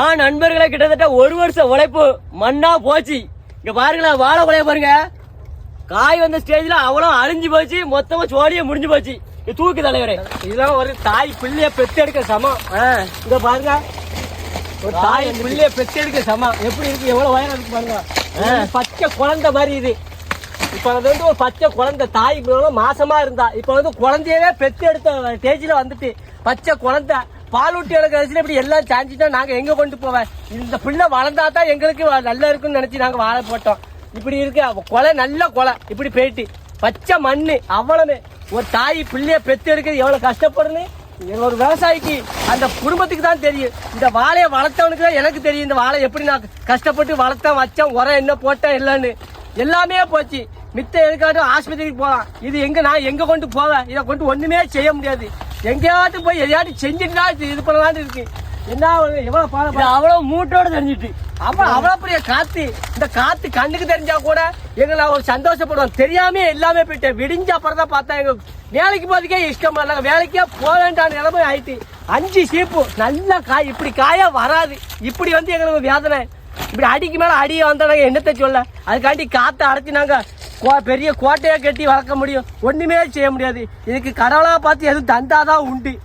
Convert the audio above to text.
ஆ நண்பர்களே கிட்டத்தட்ட ஒரு வருஷம் உழைப்பு மண்ணா போச்சு. இங்க பாருங்களேன் வாழை கொலைய பாருங்க. காய் வந்த ஸ்டேஜ்ல அவ்வளோ அழிஞ்சு போச்சு. மொத்தமா சோழியே முடிஞ்சு போச்சு. இது தூக்கு தலைவரே. இதெல்லாம் ஒரு தாய் பிள்ளைய பெத்தெடுக்க சமம். இங்க பாருங்க. ஒரு தாய் பிள்ளைய பெத்தெடுக்க சமம். எப்படி இருக்கு? எவ்வளவு வயரம் இருக்கு பாருங்க. பச்சை குழந்தை மாதிரி இது. இப்ப அது வந்து ஒரு பச்சை குழந்தை. தாய் மாசமா இருந்தா. இப்ப வந்து குழந்தையவே பெத்து எடுத்த ஸ்டேஜ்ல வந்துட்டு பச்சை குழந்தை. பாலூட்டி ஊட்டி வயசுல இப்படி எல்லாம் சாஞ்சிட்டா நாங்க எங்க கொண்டு போவேன்? இந்த பிள்ளை வளர்ந்தா தான் எங்களுக்கு நல்லா இருக்கும்னு நினைச்சு நாங்க வாழை போட்டோம். இப்படி இருக்கு. கொலை நல்ல கொலை. இப்படி போயிட்டு. பச்சை மண்ணு அவ்வளவு ஒரு தாய் பிள்ளைய பெத்து எடுக்கிறது எவ்வளவு கஷ்டப்படுன்னு? ஒரு விவசாயிக்கு அந்த குடும்பத்துக்கு தான் தெரியும். இந்த வாழையை வளர்த்தவனுக்கு தான் எனக்கு தெரியும். இந்த வாழை எப்படி நான் கஷ்டப்பட்டு வளர்த்தேன் வச்சேன் உரம் என்ன போட்டேன் இல்லைன்னு. எல்லாமே போச்சு. மித்த எதுக்காட்டும் ஆஸ்பத்திரிக்கு போகலாம். இது எங்க நான் எங்க கொண்டு போவேன்? இதை கொண்டு ஒண்ணுமே செய்ய முடியாது. எங்கேயாட்டும் போய் எதையாட்டும் செஞ்சுட்டு இது பண்ணலான்னு இருக்கு. என்ன இது பாடம் அவ்வளவு மூட்டோட தெரிஞ்சிட்டு. அப்ப அவ்வளவு பெரிய காத்து. இந்த காத்து கண்ணுக்கு தெரிஞ்சா கூட எங்களை ஒரு சந்தோஷப்படுவோம் தெரியாம எல்லாமே போயிட்டேன் விடிஞ்ச அப்புறம் தான் பார்த்தா எங்க வேலைக்கு போறதுக்கே இஷ்டம் இல்லை. வேலைக்கே போக வேண்டாம் நிலைமை ஆயிட்டு. அஞ்சு சீப்பு நல்ல காய் இப்படி காயா வராது. இப்படி வந்து எங்களுக்கு வேதனை. இப்படி அடிக்கு மேலே அடி வந்தாங்க என்னத்தை சொல்ல? அதுக்காண்டி காற்றை அடைச்சி நாங்கள் கோ- பெரிய கோட்டையாக கட்டி வளர்க்க முடியும். ஒன்றுமே செய்ய முடியாது. இதுக்கு கடவுளாக பார்த்து எதுவும் தந்தாதான் உண்டு.